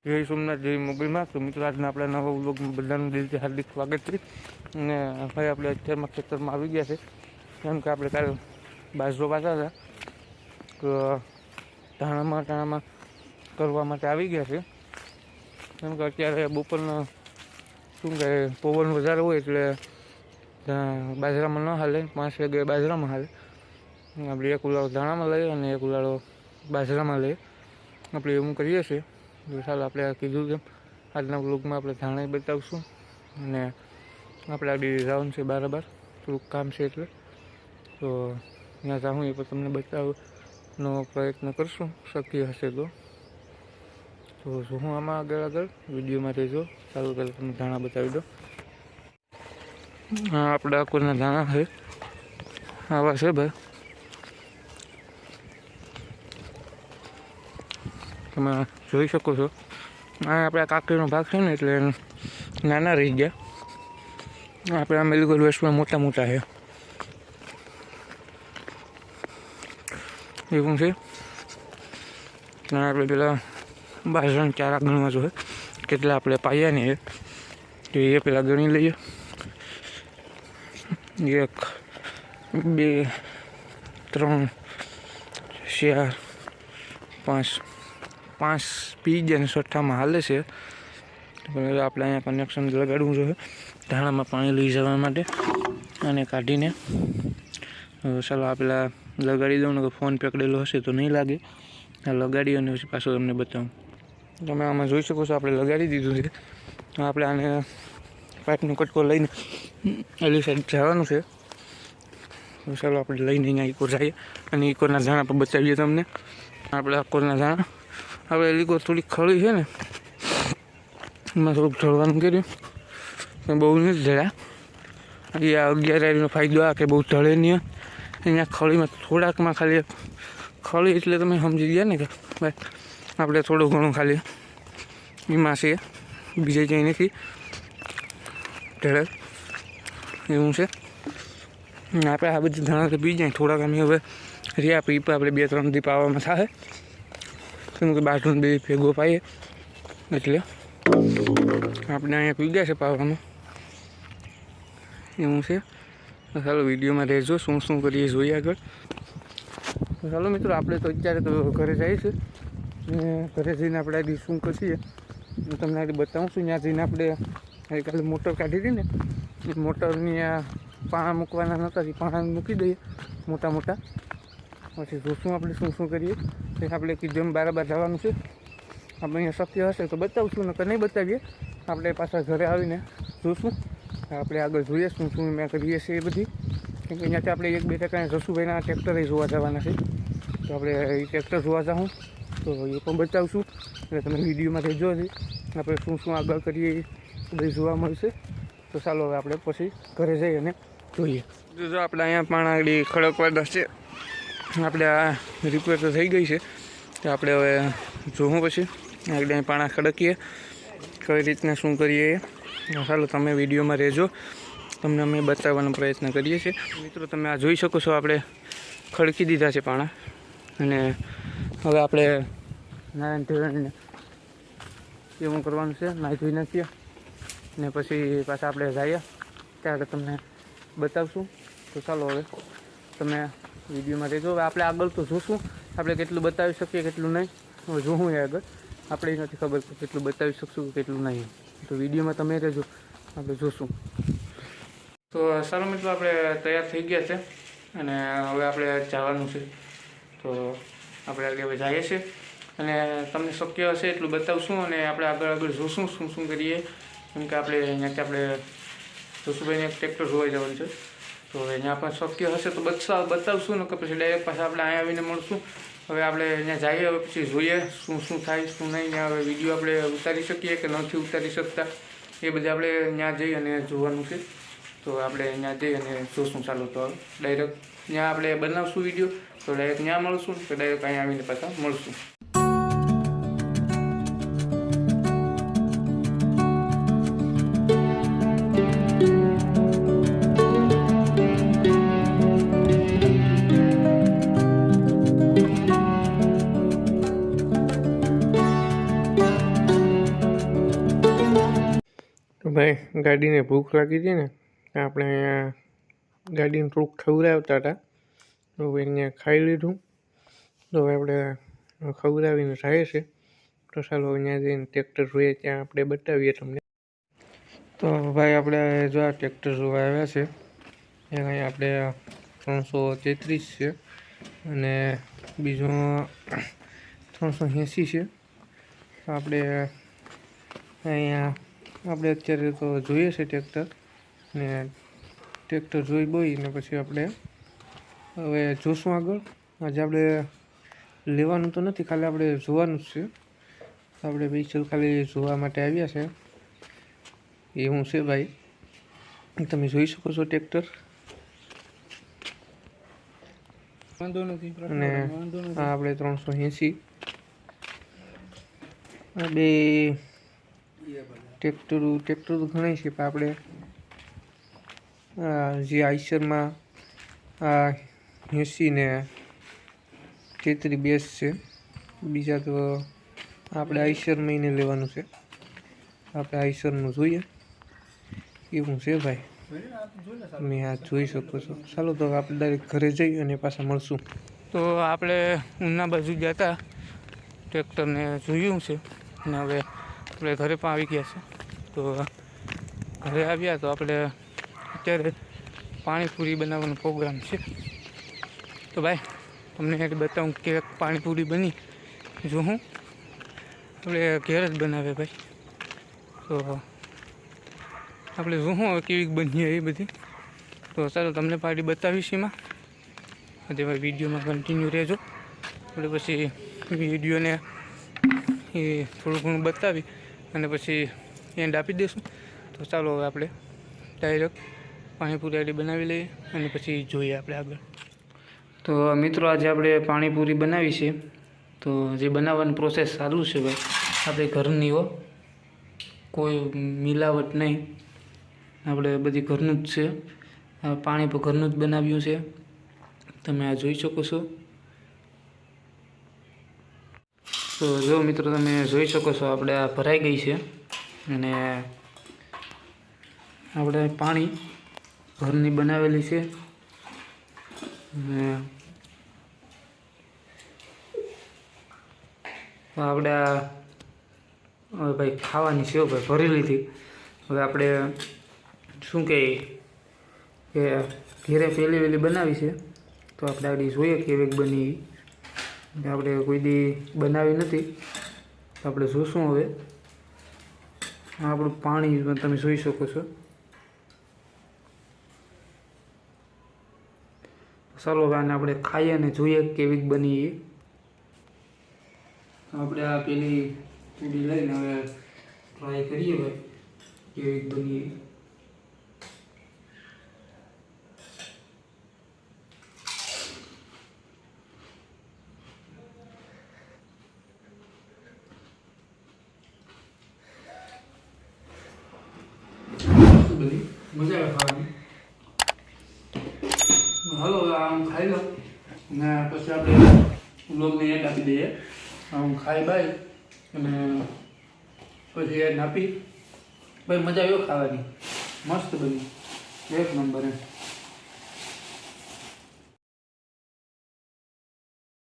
જય સોમનાથ, જય મોગલમાં. તો મિત્રો, આજના આપણા નવા વ્લોગમાં બધાનું દિલથી હાર્દિક સ્વાગત છે. અને ભાઈ આપણે અત્યારમાં ખેતરમાં આવી ગયા છે. કેમ કે આપણે કાલે બાજરો પાતા હતા. તો ધાણામાં ટાણામાં કરવા માટે આવી ગયા છે. કેમ કે અત્યારે બપોરના શું કહે પવન વધારે હોય એટલે બાજરામાં ન હાલે. પાંચ વાગે બાજરામાં હાલે. આપણે એક ઉલાળો ધાણામાં લઈએ અને એક ઉલાળો બાજરામાં લઈએ. આપણે એવું કરીએ છીએ. તો ચાલો આપણે કીધું તેમ આજના બ્લોગમાં આપણે ધાણા બતાવશું. અને આપણે આગળ રાઉન્ડ છે બરાબર. થોડુંક કામ છે એટલે. તો ત્યાં જાઉં, એ પણ તમને બતાવવાનો પ્રયત્ન કરશું. શક્ય હશે તો. તો હું આમાં આગળ આગળ વિડીયોમાં રહેજો. ચાલુ, પહેલાં તમને ધાણા બતાવી દો હા આપણે આકોરના ધાણા છે. આવા છે ભાઈ. તમે જોઈ શકો છો. આ આપણે કાકડીનો ભાગ છે ને એટલે નાના રહી ગયા. આપણે મેલિગોલ વેસ્ટમાં મોટા મોટા છે. એવું છે. ત્યાં આપણે પેલા બાજરાના ચારા ગણવા જોઈએ કેટલા આપણે પાયા ને તો એ પેલા ગણી લઈએ. એક, બે, ત્રણ, ચાર, પાંચ પાંચ પી અને છઠ્ઠામાં હાલે છે. આપણે અહીંયા કનેક્શન લગાડવું જોઈએ. ધાણામાં પાણી લઈ જવા માટે અને કાઢીને ચાલો આ લગાડી દઉં ને ફોન પકડેલો હશે તો નહીં લાગે. લગાડી અને પછી પાછું તમને બતાવું. તમે આમાં જોઈ શકો છો, આપણે લગાડી દીધું છે. તો આપણે આને પાઇપનો કટકો લઈને એલી સાઈડ જવાનું છે. ચાલો આપણે લઈને અહીંયા ઇકો જઈએ અને ઈકોરના ઝાણા પર બચાવીએ તમને. આપણે આ કોરના ધાણા. હવે લીકો થોડીક ખળી છે ને, એમાં થોડુંક ઢળવાનું કર્યું. બહુ નથી ઢળ્યા એ આ અગિયાર આરીનો ફાયદો આ કે બહુ ઢળે નહીં અહીંયા ખળીમાં થોડાકમાં ખાલી ખળી એટલે તમે સમજી ગયા ને કે ભાઈ, આપણે થોડું ઘણું ખાલી એમાં છે. બીજે ક્યાંય નથી. ઢળે એવું છે. આપણે આ બધી ધાણા પી જાય થોડાક અમે હવે રહ્યા. પીપા આપણે બે ત્રણ દીપ આવવામાં થાય કે બાટલું બે ભેગો પાઈએ એટલે આપણે અહીંયા પી ગયા છે પાવામાં. એવું છે. ચાલો વિડીયોમાં રહેજો, શું શું કરીએ જોઈએ આગળ. ચાલો મિત્રો, આપણે તો અત્યારે તો ઘરે છીએ. ને ઘરે જઈને આપણે આજે શું કરીએ? હું તમને આજે બતાવું છું. ત્યાં જઈને આપણે ગઈકાલે મોટર કાઢી હતી ને મોટરની આ પાણા મૂકવાના નહોતા પાણા મૂકી દઈએ મોટા મોટા. પછી જોશું આપણે શું શું કરીએ. તે આપણે કીધું બાર જવાનું છે. આપણે અહીંયા શક્ય હશે તો બતાવશું, નકર નહીં બતાવીએ. આપણે પાછા ઘરે આવીને જોશું. આપણે આગળ જોઈએ શું શું મેં કરીએ છીએ એ બધી. કેમ કે અહીંયાથી આપણે એક બે ટકા જસુભાઈના ટ્રેક્ટરે જોવા જવાના છે. તો આપણે એ ટ્રેક્ટર જોવા જાઉં. તો એ પણ બતાવશું. એટલે તમે વિડીયોમાં રહેજો છે આપણે શું શું આગળ કરીએ એ બધું જોવા મળશે. તો ચાલો હવે આપણે પછી ઘરે જઈ અને જોઈએ. જો આપણે અહીંયા પણ આગળ ખડકવા છે. આપણે આ રિપેર તો થઈ ગઈ છે. તો આપણે હવે જોવું પછી. આગળ પાણા ખડકીએ. કઈ રીતના શું કરીએ ચાલો તમે વિડીયોમાં રહેજો. તમને અમે બતાવવાનો પ્રયત્ન કરીએ છીએ. મિત્રો, તમે આ જોઈ શકો છો, આપણે ખડકી દીધા છે પાણા. અને હવે આપણે નારાયણ ધોરણને એવું કરવાનું છે. નાહી ધોઈ નાખીએ. ને પછી પાછા આપણે જઈએ. ત્યારે તમને બતાવશું. તો ચાલો હવે તમે વિડીયોમાં રહેજો હવે આપણે આગળ તો જોશું. આપણે કેટલું બતાવી શકીએ, કેટલું નહીં. હવે જોવું એ આગળ. આપણે એ નથી ખબર કેટલું બતાવી શકશું કેટલું નહીં. તો વિડીયોમાં તમે રહેજો. આપણે જોશું. તો સારું મિત્રો, આપણે તૈયાર થઈ ગયા છે. અને હવે આપણે જવાનું છે. તો આપણે આગળ હવે જઈએ છીએ. અને તમને શક્ય હશે એટલું બતાવશું અને આપણે આગળ આગળ જોશું શું શું કરીએ. કેમ કે આપણે અહીંયાથી આપણે જોશુભાઈને એક ટ્રેક્ટર જોવા જવાનું છે. તો હવે અહીંયા પણ શક્ય હશે તો બતાવ બતાવશું ને કે પછી ડાયરેક્ટ પાછા આપણે અહીંયા આવીને મળશું. હવે આપણે અહીંયા જઈએ, હવે પછી જોઈએ શું શું થાય, શું નહીં અહીંયા હવે વીડિયો આપણે ઉતારી શકીએ કે નથી ઉતારી શકતા. એ બધા આપણે ત્યાં જઈ અને જોવાનું છે. તો આપણે અહીંયા જઈ અને જોશું ચાલો તો ડાયરેક્ટ ત્યાં આપણે બનાવશું વીડિયો તો ડાયરેક્ટ ત્યાં મળશું કે ડાયરેક્ટ અહીંયા આવીને પાછા મળશું. ભાઈ, ગાડીને ભૂખ લાગી હતી ને, આપણે અહીંયા ગાડીને થોડુંક ખવડાવતા હતા. તો એને ખાઈ લીધું. તો હવે આપણે ખવડાવીને થાય છે તો ચાલો અહીંયા જઈને ટ્રેક્ટર જોઈએ, ત્યાં આપણે બતાવીએ તમને. તો ભાઈ, આપણે જો આ ટ્રેક્ટર જોવા આવ્યા છે. એ અહીં આપણે ત્રણસો તેત્રીસ છે અને બીજું ત્રણસો એંસી છે. આપણે અહીંયા આપણે અત્યારે તો જોઈએ છે ટ્રેક્ટર. ને ટ્રેક્ટર જોઈ બોઈ ને પછી આપણે હવે જોશું આગળ. આજે આપણે લેવાનું તો નથી ખાલી આપણે જોવાનું જ છે. આપણે બીજું ખાલી જોવા માટે આવ્યા છે. એવું છે ભાઈ. તમે જોઈ શકો છો ટ્રેક્ટર. અને આપણે ત્રણસો એંસી. બે ટ્રેક્ટરો ટ્રેક્ટર તો ઘણા છે, પણ આપણે જે આઈસરમાં, આ, એંસી ને તેત્રી બેસ છે, બીજા તો આપણે આઈસર મહિને લેવાનું છે. આપણે આઈસરનું જોઈએ. એવું છે ભાઈ? મેં આ જોઈ શકો છો. ચાલો તો આપણે ડાયરેક્ટ ઘરે જઈ અને પાછા મળશું. તો આપણે ઉના બાજુ ગયા હતા ટ્રેક્ટરને જોયું છે. અને હવે આપણે ઘરે પણ આવી ગયા છે. તો ઘરે આવ્યા તો આપણે અત્યારે પાણીપુરી બનાવવાનો પ્રોગ્રામ છે. તો ભાઈ, તમને એક બતાવું કે પાણીપુરી બની. જો હું, આપણે ઘેર જ બનાવે ભાઈ. તો આપણે જોવું હવે કેવી બની એ બધી. તો ચાલો તમને પાર્ટી બતાવીશ એમાં. અને ભાઈ, વિડીયોમાં કન્ટિન્યુ રહેજો. આપણે પછી વિડીયોને એ થોડું ઘણું બતાવી. અને પછી એન્ડ આપી દઈશું તો ચાલો હવે આપણે ડાયરેક્ટ પાણીપુરી આડી બનાવી લઈએ અને પછી જોઈએ આપણે આગળ. તો મિત્રો આજે આપણે પાણીપુરી બનાવી છે. તો જે બનાવવાની પ્રોસેસ ચાલુ છે ભાઈ. આપણે ઘરની હો, કોઈ મિલાવટ નહીં. આપણે બધી ઘરનું જ છે. પાણી પણ ઘરનું જ બનાવ્યું છે. તમે આ જોઈ શકો છો. તો જો મિત્રો તમે જોઈ શકો છો, આપણે આ ભરાઈ ગઈ છે. અને આપણે પાણી ઘરની બનાવેલી છે. અને આપણે આ, હવે ભાઈ ખાવાની છે ભાઈ, ભરી લીધી. હવે આપણે શું કહીએ કે ઘેરે પહેલી વહેલી બનાવી છે. તો આપણે આગળ જોઈએ કેવી બની આપણે કોઈ દી બનાવી નથી. આપણે જોશું હવે. આપણું પાણી તમે જોઈ શકો છો. ચાલો હવે આને આપણે ખાઈએ અને જોઈએ કેવી બની એ. આપણે આ પેલી પૂરી લઈને હવે ટ્રાય કરીએ હવે કેવી બની એ બધી મજા આવે ખાવાની હાલો હવે આમ ખાઈ લો ને પછી આપણે લોગને એડ આપી દઈએ. આમ ખાઈ બાય અને પછી એડ આપી. ભાઈ, મજા આવ્યો ખાવાની. મસ્ત બની. એક નંબર એમ.